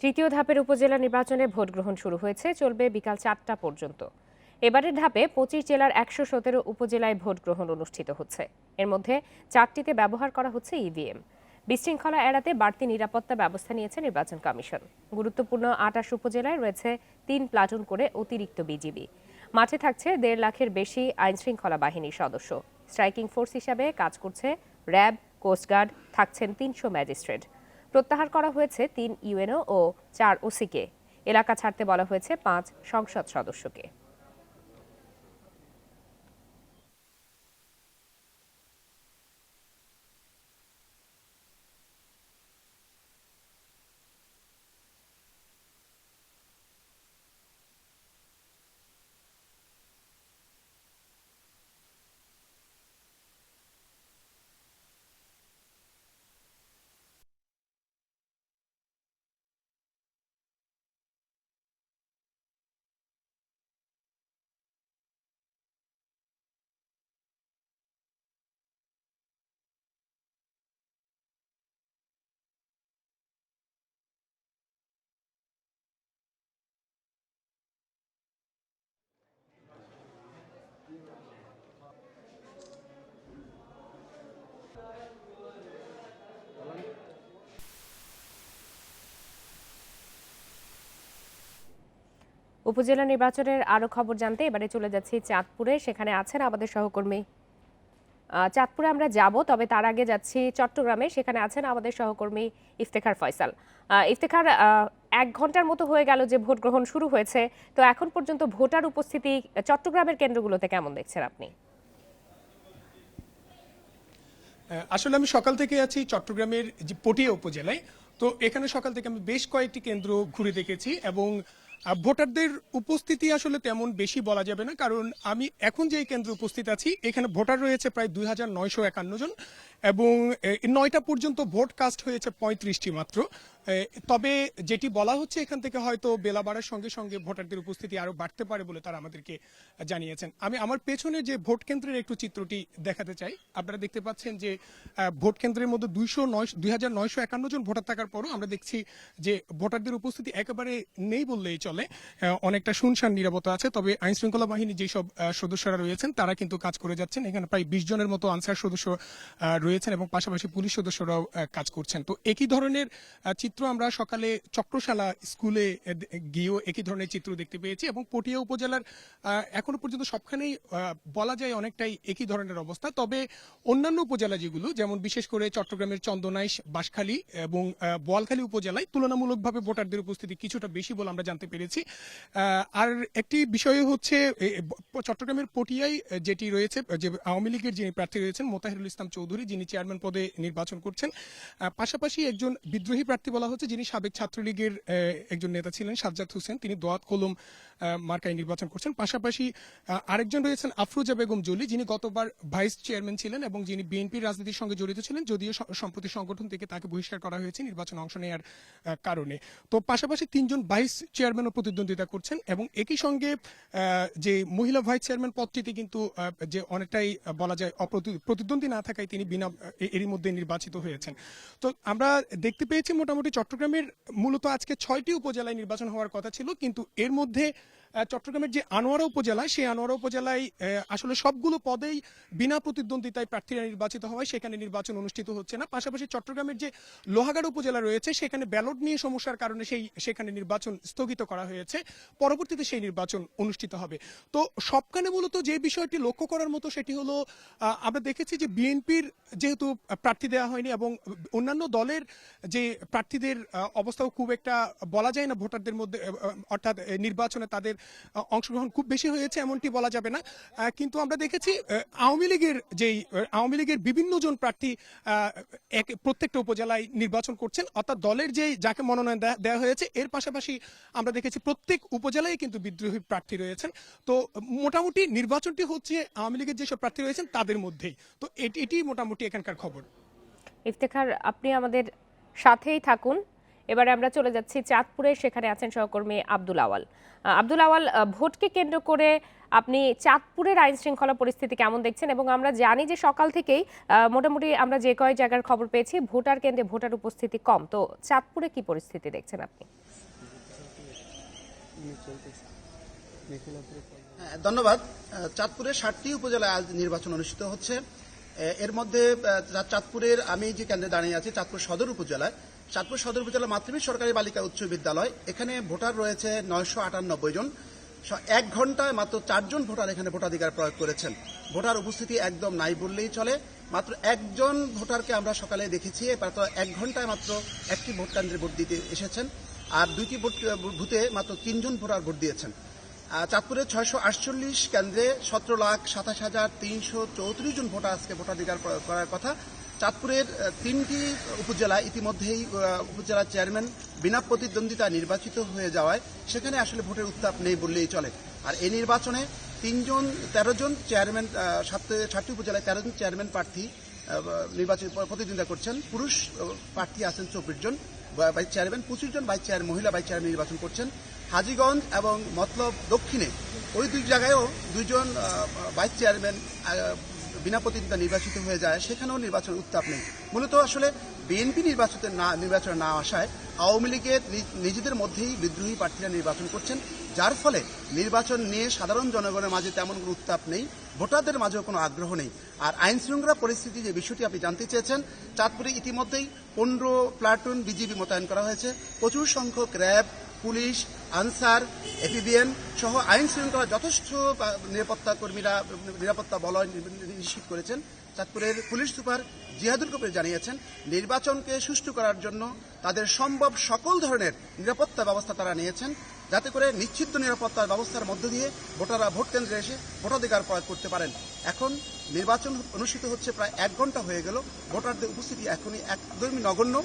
তৃতীয় ধাপের উপজেলা নির্বাচনে ভোট গ্রহণ শুরু হয়েছে, চলবে বিকাল চারটা পর্যন্ত। এবারের ধাপে পঁচিশ জেলার একশো সতেরো উপজেলায় ভোট গ্রহণ অনুষ্ঠিত হচ্ছে। এর মধ্যে চারটিতে ব্যবহার করা হচ্ছে ইভিএম বিশৃঙ্খলা এড়াতে বাড়তি নিরাপত্তা ব্যবস্থা নিয়েছে নির্বাচন কমিশন। গুরুত্বপূর্ণ আটাশ উপজেলায় রয়েছে তিন প্লাটুন করে অতিরিক্ত বিজিবি। মাঠে থাকছে দেড় লাখের বেশি আইনশৃঙ্খলা বাহিনীর সদস্য। স্ট্রাইকিং ফোর্স হিসাবে কাজ করছে র্যাব, কোস্টগার্ড, থাকছেন তিনশো ম্যাজিস্ট্রেট। প্রত্যাহার করা হয়েছে তিন ইউএনও ও চার ওসিকে। এলাকা ছাড়তে বলা হয়েছে পাঁচ সংসদ সদস্যকে। উপজেলা নির্বাচনের আরও খবর জানতে এবারে চলে যাচ্ছি চাঁদপুরে। সেখানে আছেন আমাদের সহকর্মী। চাঁদপুরে আমরা যাব, তবে তার আগে যাচ্ছি চট্টগ্রামে। সেখানে আছেন আমাদের সহকর্মী ইফতেখার ফয়সাল। ইফতেখার এক ঘণ্টার মতো হয়ে গেল যে ভোট গ্রহণ শুরু হয়েছে। তো এখন পর্যন্ত ভোটার উপস্থিতি চট্টগ্রামের কেন্দ্রগুলোতে কেমন দেখছেন আপনি? আসলে আমি সকাল থেকে আছি চট্টগ্রামের যে পটিয়া উপজেলায়। তো এখানে সকাল থেকে আমি বেশ কয়েকটি কেন্দ্র ঘুরে দেখেছি এবং ভোটারদের উপস্থিতি আসলে তেমন বেশি বলা যাবে না, কারণ আমি এখন যে কেন্দ্রে উপস্থিত আছি, এখানে ভোটার রয়েছে প্রায় দুই হাজার নয়শো একান্ন জন। এবং নয়টা পর্যন্ত ভোট কাস্ট হয়েছে পঁয়ত্রিশটি মাত্র। তবে যেটি বলা হচ্ছে এখান থেকে হয়তো বেলা বাড়ার সঙ্গে সঙ্গে ভোটারদের উপস্থিতি আরও বাড়তে পারে বলে তারা আমাদেরকে জানিয়েছেন। আমি আমার পেছনে যে ভোট কেন্দ্রের একটু চিত্রটি দেখাতে চাই। আপনারা দেখতে পাচ্ছেন যে ভোট কেন্দ্রের মধ্যে দুইশো নয় দুই হাজার নয়শো একান্ন জন ভোটার থাকার পরও আমরা দেখছি যে ভোটারদের উপস্থিতি একেবারে নেই বললেই চলে। অনেকটা শুনশান নিরাপত্তা আছে। তবে আইন শৃঙ্খলা বাহিনী যেসব সদস্যরা রয়েছেন তারা কিন্তু কাজ করে যাচ্ছেন। এখানে প্রায় বিশ জনের মতো আনসার সদস্য রয়েছেন এবং পাশাপাশি পুলিশ সদস্যরাও কাজ করছেন। তো একই ধরনের চিত্র আমরা সকালে চক্রশালা স্কুলে গিয়েও একই ধরনের চিত্র দেখতে পেয়েছি এবং পটিয়া উপজেলার এখনও পর্যন্ত সবখানেই বলা যায় অনেকটাই একই ধরনের অবস্থা। তবে অন্যান্য উপজেলা যেগুলো, যেমন বিশেষ করে চট্টগ্রামের চন্দনাইশ, বাঁশখালী এবং বোয়ালখালী উপজেলায়, তুলনামূলকভাবে ভোটারদের উপস্থিতি কিছুটা বেশি বলে আমরা জানতে পেরেছি। আর একটি বিষয় হচ্ছে চট্টগ্রামের পটিয়ায় যেটি রয়েছে, যে আওয়ামী লীগের যিনি প্রার্থী রয়েছেন, মোতাহিরুল ইসলাম চৌধুরী, যিনি চেয়ারম্যান পদে নির্বাচন করছেন। পাশাপাশি একজন বিদ্রোহী প্রার্থী বলা হচ্ছে, যিনি সাবেক ছাত্রলীগের একজন নেতা ছিলেন, সাজ্জাদ হোসেন। তিনি দোয়াত কলম মার্কায় নির্বাচন করছেন। পাশাপাশি আরেকজন রয়েছেন আফরোজা বেগম জলি, যিনি গতবার ভাইস চেয়ারম্যান ছিলেন এবং যিনি বিএনপির রাজনীতির সঙ্গে জড়িত ছিলেন, যদিও সম্প্রতি সংগঠন থেকে তাকে বহিষ্কার করা হয়েছে নির্বাচন অংশ নেওয়ার কারণে। তো পাশাপাশি তিনজন ভাইস চেয়ারম্যানও প্রতিদ্বন্দ্বিতা করছেন এবং একই সঙ্গে যে মহিলা ভাইস চেয়ারম্যান পদটিতে কিন্তু যে অনেকটাই বলা যায় প্রতিদ্বন্দ্বী না থাকায় তিনি বিনা এরই মধ্যে নির্বাচিত হয়েছেন। তো আমরা দেখতে পেয়েছি মোটামুটি চট্টগ্রামের মূলত আজকে ছয়টি উপজেলায় নির্বাচন হওয়ার কথা ছিল, কিন্তু এর মধ্যে চট্টগ্রামের যে আনোয়ারা উপজেলা, সেই আনোয়ারা উপজেলায় আসলে সবগুলো পদেই বিনা প্রতিদ্বন্দ্বিতায় প্রার্থীরা নির্বাচিত হওয়ায় সেখানে নির্বাচন অনুষ্ঠিত হচ্ছে না। পাশাপাশি চট্টগ্রামের যে লোহাগাড় উপজেলা রয়েছে, সেখানে ব্যালট নিয়ে সমস্যার কারণে সেই, সেখানে নির্বাচন স্থগিত করা হয়েছে। পরবর্তীতে সেই নির্বাচন অনুষ্ঠিত হবে। তো সবখানে মূলত যে বিষয়টি লক্ষ্য করার মতো সেটি হলো আমরা দেখেছি যে বিএনপির যেহেতু প্রার্থী দেওয়া হয়নি এবং অন্যান্য দলের যে প্রার্থীদের অবস্থাও খুব একটা বলা যায় না ভোটারদের মধ্যে অর্থাৎ নির্বাচনে তাদের অংশগ্রহণ খুব বেশি হয়েছে এমনটি বলা যাবে না। কিন্তু আমরা দেখেছি আওয়ামী লীগের যেই আওয়ামী লীগের বিভিন্ন জন প্রার্থী এক, প্রত্যেকটা উপজেলায় নির্বাচন করছেন। অর্থাৎ দলের যে যাকে মনোনয়ন দেওয়া হয়েছে, এর পাশাপাশি আমরা দেখেছি প্রত্যেক উপজেলায় কিন্তু বিদ্রোহী প্রার্থী রয়েছেন। তো, মোটামুটি নির্বাচনটি হচ্ছে আওয়ামী লীগের যেসব প্রার্থী রয়েছেন তাদের মধ্যেই। তো, এটি এটি মোটামুটি এখানকার খবর? ইফতেখার আপনি আমাদের সাথেই থাকুন। এবারে আমরা চলে যাচ্ছি চাঁদপুরে সেখানে আছেন সহকর্মী আব্দুল আওয়াল। আব্দুল আওয়াল ভোটকে কেন্দ্র করে আপনি চাঁদপুরের আইন শৃঙ্খলা পরিস্থিতি কেমন দেখছেন? এবং আমরা জানি যে সকাল থেকেই মোটামুটি আমরা যে কয় জায়গার খবর পেয়েছি ভোটার কেন্দ্রে ভোটার উপস্থিতি কম। তো চাঁদপুরে কি পরিস্থিতি দেখছেন আপনি? হ্যাঁ, ধন্যবাদ। আহ, চাঁদপুরের ষাটটি উপজেলায় আজ নির্বাচন অনুষ্ঠিত হচ্ছে। এর মধ্যে চাঁদপুরের আমি যে কেন্দ্রে দাঁড়িয়ে আছি, চাঁদপুর সদর উপজেলায়। চাঁদপুর সদর উপজেলা মাধ্যমিক সরকারি বালিকা উচ্চ বিদ্যালয়, এখানে ভোটার রয়েছে নয়শো আটানব্বই জন। এক ঘন্টায় মাত্র চারজন ভোটার এখানে ভোটাধিকার প্রয়োগ করেছেন। ভোটার উপস্থিতি একদম নাই বললেই চলে। মাত্র একজন ভোটারকে আমরা সকালে দেখেছি মাত্র এক ঘন্টায় মাত্র একটি ভোট কেন্দ্রে ভোট দিতে এসেছেন। আর দুইটি ভোট বুথে মাত্র তিনজন ভোটার ভোট দিয়েছেন। আহ, চাঁদপুরে ছয়শো আটচল্লিশ কেন্দ্রে সতেরো লাখ সাতাশ হাজার তিনশো চৌত্রিশ জন ভোটার আজকে ভোটাধিকার প্রয়োগ করার কথা। চাঁদপুরের তিনটি উপজেলা ইতিমধ্যেই উপজেলা চেয়ারম্যান বিনা প্রতিদ্বন্দ্বিতা নির্বাচিত হয়ে যাওয়ায় সেখানে আসলে ভোটের উত্তাপ নেই বললেই চলে। আর এই নির্বাচনে তিনজন তেরো জন চেয়ারম্যান সাতটি সাতটি উপজেলায় তেরো জন চেয়ারম্যান প্রার্থী নির্বাচন প্রতিদ্বন্দ্বিতা করছেন। পুরুষ প্রার্থী আছেন চব্বিশ জন। ভাইস চেয়ারম্যান পঁচিশ জন ভাইস চেয়ার মহিলা ভাইস চেয়ারম্যান নির্বাচন করছেন। হাজিগঞ্জ এবং মতলব দক্ষিণে ওই দুই জায়গায়ও দুইজন ভাইস চেয়ারম্যান বিনা প্রতিদ্বন্দ্বিতা নির্বাচিত হয়ে যায়। সেখানেও নির্বাচন উত্তাপ নেই। মূলত আসলে বিএনপি নির্বাচনের না, নির্বাচনে না আসায় আওয়ামী লীগের নিজেদের মধ্যেই বিদ্রোহী প্রার্থীরা নির্বাচন করছেন, যার ফলে নির্বাচন নিয়ে সাধারণ জনগণের মাঝে তেমন কোনো উত্তাপ নেই, ভোটারদের মাঝেও কোনো আগ্রহ নেই। আর আইন শৃঙ্খলা পরিস্থিতি যে বিষয়টি আপনি জানতে চেয়েছেন, চাঁদপুরে ইতিমধ্যেই পনেরো প্লাটুন বিজিবি মোতায়েন করা হয়েছে। প্রচুর সংখ্যক র্যাব, পুলিশ, আনসার, এপিবিএন সহ আইন শৃঙ্খলা যথেষ্ট নিরাপত্তা কর্মীরা, নিরাপত্তা বলয় নিশ্চিত করেছেন। চাঁদপুরের পুলিশ সুপার জিহাদুল কবির জানিয়েছেন, নির্বাচনকে সুষ্ঠু করার জন্য তাদের সম্ভব সকল ধরনের নিরাপত্তা ব্যবস্থা তারা নিয়েছেন, যাতে করে নিশ্চিত নিরাপত্তার ব্যবস্থার মধ্য দিয়ে ভোটাররা ভোট কেন্দ্রে এসে ভোটাধিকার প্রয়োগ করতে পারেন। এখন নির্বাচন অনুষ্ঠিত হচ্ছে প্রায় এক ঘণ্টা হয়ে গেল, ভোটারদের উপস্থিতি এখনই একদমই নগণ্য।